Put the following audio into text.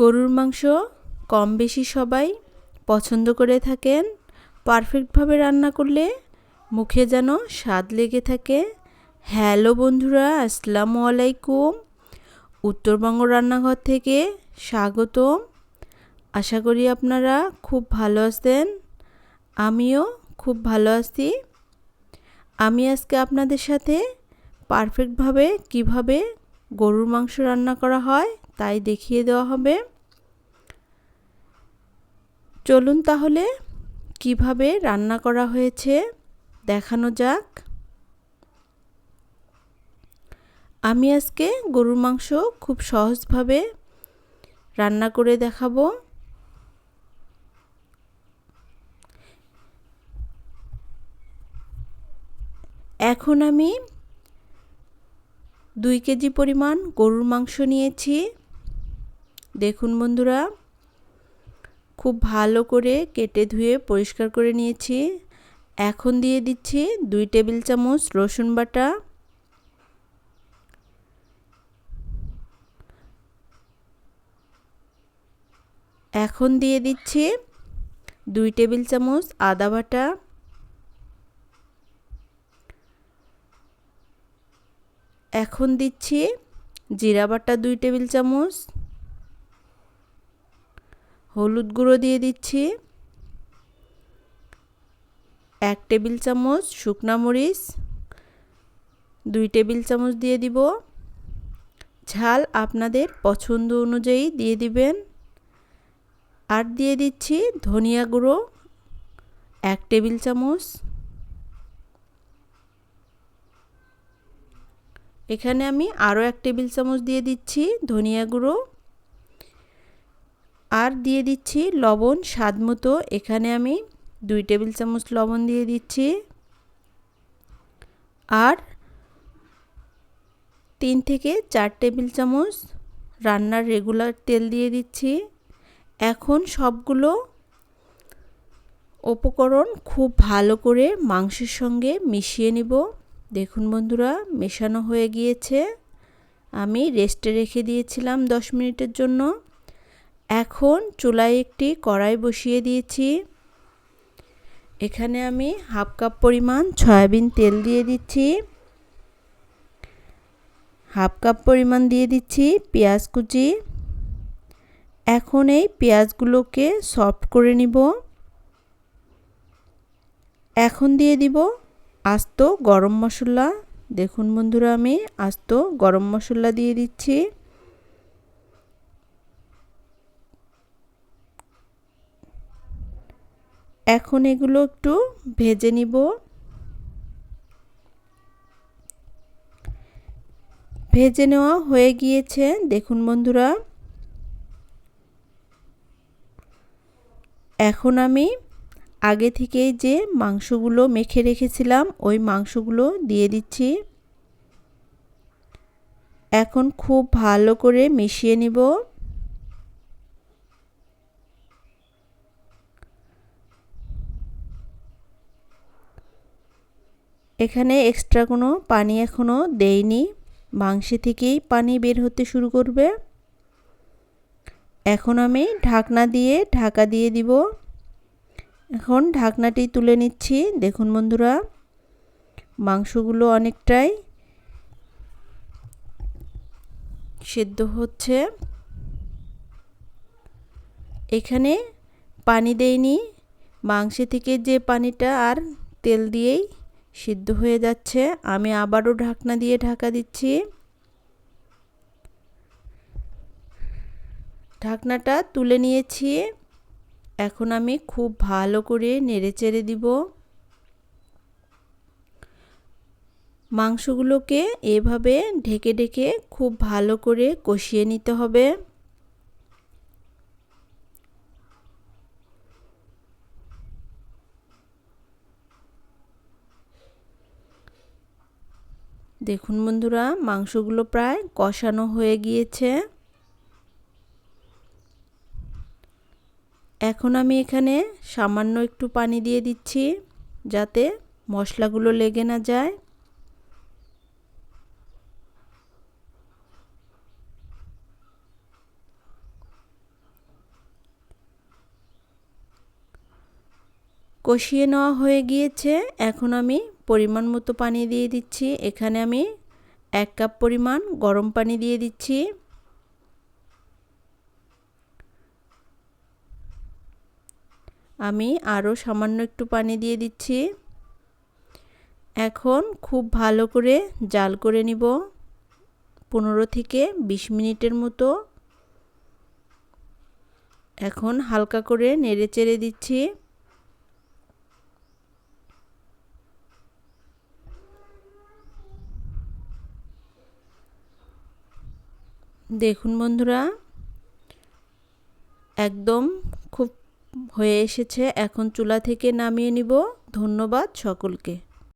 গরুর মাংস কম বেশি সবাই পছন্দ করে থাকেন। পারফেক্টভাবে রান্না করলে মুখে যেন স্বাদ লেগে থাকে। হ্যালো বন্ধুরা, আসসালামু আলাইকুম। উত্তরবঙ্গ রান্নাঘর থেকে স্বাগতম। আশা করি আপনারা খুব ভালো আছেন। আমিও খুব ভালো আছি। আমি আজকে আপনাদের সাথে পারফেক্টভাবে কীভাবে গরুর মাংস রান্না করা হয় তাই দেখিয়ে দেওয়া হবে। চলুন তাহলে কীভাবে রান্না করা হয়েছে দেখানো যাক। আমি আজকে গরুর মাংস খুব সহজভাবে রান্না করে দেখাবো। এখন আমি দুই কেজি পরিমাণ গরুর মাংস নিয়েছি। দেখুন বন্ধুরা, খুব ভালো করে কেটে ধুয়ে পরিষ্কার করে নিয়েছি। এখন দিয়ে দিচ্ছি দুই টেবিল চামচ রসুন বাটা। এখন দিয়ে দিচ্ছি দুই টেবিল চামচ আদা বাটা। এখন দিচ্ছি জিরা বাটা দুই টেবিল চামচ। হলুদ গুঁড়ো দিয়ে দিচ্ছি। এক টেবিল চামচ শুকনা মরিচ। দুই টেবিল চামচ দিয়ে দিব। ঝাল আপনাদের পছন্দ অনুযায়ী দিয়ে দিবেন। আর দিয়ে দিচ্ছি ধনিয়া গুঁড়ো, এক টেবিল চামচ। এখানে আমি আরও এক টেবিল চামচ দিয়ে দিচ্ছি ধনিয়া গুঁড়ো। আর দিয়ে দিচ্ছি লবণ, স্বাদ মতো। এখানে আমি দুই টেবিল চামচ লবণ দিয়ে দিচ্ছি। আর তিন থেকে চার টেবিল চামচ রান্নার রেগুলার তেল দিয়ে দিচ্ছি। এখন সবগুলো উপকরণ খুব ভালো করে মাংসের সঙ্গে মিশিয়ে নিব। দেখুন বন্ধুরা, মেশানো হয়ে গিয়েছে। আমি রেস্টে রেখে দিয়েছিলাম দশ মিনিটের জন্য। এখন চুলায় একটি কড়াই বসিয়ে দিয়েছি। এখানে আমি হাফ কাপ পরিমাণ সয়াবিন তেল দিয়ে দিচ্ছি। হাফ কাপ পরিমাণ দিয়ে দিচ্ছি পেঁয়াজ কুচি। এখন এই পেঁয়াজগুলোকে সফট করে নিব। এখন দিয়ে দিব আস্ত গরম মশলা। দেখুন বন্ধুরা, আমি আস্ত গরম মশলা দিয়ে দিচ্ছি। এখন এগুলো একটু ভেজে নিব। ভেজে নেওয়া হয়ে গিয়েছে। দেখুন বন্ধুরা। এখন আমি আগে থেকেই যে মাংসগুলো মেখে রেখেছিলাম, ওই মাংসগুলো দিয়ে দিচ্ছি। এখন খুব ভালো করে মিশিয়ে নিব। এখানে এক্সট্রা কোনো পানি এখনও দেইনি মাংসে থেকেই পানি বের হতে শুরু করবে। এখন আমি ঢাকনা দিয়ে ঢাকা দিয়ে দিব। এখন ঢাকনাটি তুলে নিচ্ছি। দেখুন বন্ধুরা, মাংসগুলো অনেকটাই সেদ্ধ হচ্ছে। এখানে পানি দেয়নি মাংসে থেকে যে পানিটা আর তেল দিয়েই সিদ্ধ হয়ে যাচ্ছে। আমি আবারও ঢাকনা দিয়ে ঢাকা দিচ্ছি। ঢাকনাটা তুলে নিয়েছি। এখন আমি খুব ভালো করে নেড়ে চেড়ে দিব। মাংসগুলোকে এভাবে ঢেকে ঢেকে খুব ভালো করে কষিয়ে নিতে হবে। দেখুন বন্ধুরা, মাংসগুলো প্রায় কষানো হয়ে গিয়েছে। এখন আমি এখানে সামান্য একটু পানি দিয়ে দিচ্ছি যাতে মশলাগুলো লেগে না যায়। কষিয়ে নেওয়া হয়ে গিয়েছে। এখন আমি পরিমাণ মতো পানি দিয়ে দিচ্ছি। এখানে আমি এক কাপ পরিমাণ গরম পানি দিয়ে দিচ্ছি। আমি আরও সামান্য একটু পানি দিয়ে দিচ্ছি। এখন খুব ভালো করে জাল করে নিব। পনেরো থেকে বিশ মিনিটের মতো। এখন হালকা করে নেড়ে চেড়ে দিচ্ছি। দেখুন বন্ধুরা একদম খুব হয়ে এসেছে। এখন চুলা থেকে নামিয়ে নিব। ধন্যবাদ সকলকে।